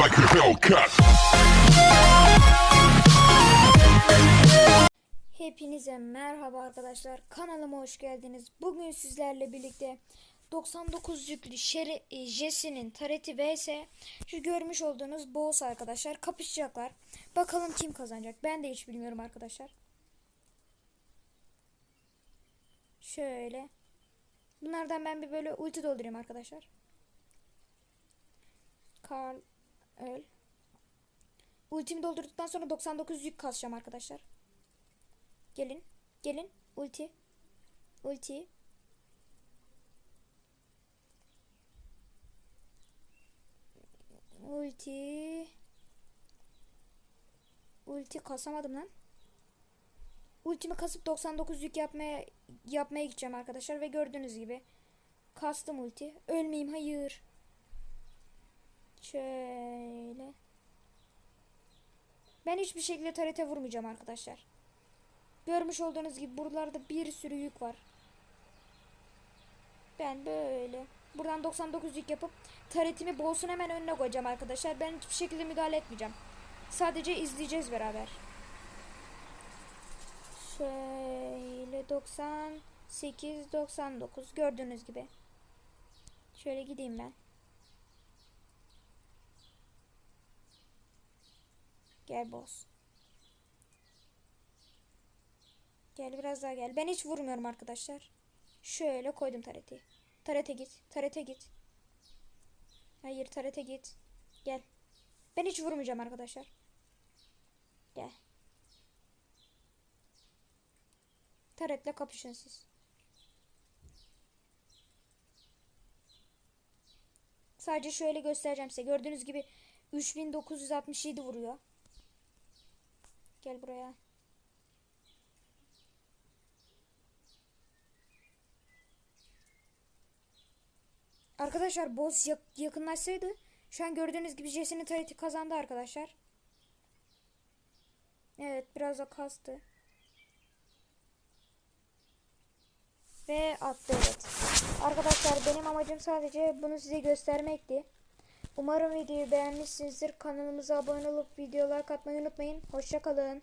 like a Hellcat. Hepinize merhaba arkadaşlar. Kanalıma hoş geldiniz. Bugün sizlerle birlikte 99 yüklü Sherry e, Jesse'nin Tareti vs şu görmüş olduğunuz boss arkadaşlar kapışacaklar. Bakalım kim kazanacak. Ben de hiç bilmiyorum arkadaşlar. Şöyle. Bunlardan ben bir böyle ulti doldurayım arkadaşlar. Karl öl. Ultimi doldurduktan sonra 99 yük kasacağım arkadaşlar. Gelin. Gelin. Ulti. Ulti. Ulti. Ulti kasamadım lan. Ultimi kasıp 99 yük yapmaya yapmaya gideceğim arkadaşlar ve gördüğünüz gibi kastım ulti. Ölmeyeyim hayır. Şöyle. Ben hiçbir şekilde tarete vurmayacağım arkadaşlar. Görmüş olduğunuz gibi buralarda bir sürü yük var. Ben böyle buradan 99 yük yapıp taretimi bolsun hemen önüne koyacağım arkadaşlar. Ben hiçbir şekilde müdahale etmeyeceğim. Sadece izleyeceğiz beraber. Şöyle 98 99 gördüğünüz gibi. Şöyle gideyim ben. Gel boss. Gel biraz daha gel. Ben hiç vurmuyorum arkadaşlar. Şöyle koydum tareti. Tarete git. Tarete git. Hayır tarete git. Gel. Ben hiç vurmayacağım arkadaşlar. Gel. Taretle kapışın siz. Sadece şöyle göstereceğim size. Gördüğünüz gibi 3967 vuruyor. Gel buraya. Arkadaşlar boss yak- yakınlaşsaydı şu an gördüğünüz gibi Jesse'nin tarihti kazandı arkadaşlar. Evet biraz da kastı. Ve attı evet. Arkadaşlar benim amacım sadece bunu size göstermekti. Umarım videoyu beğenmişsinizdir. Kanalımıza abone olup videolar katmayı unutmayın. Hoşçakalın.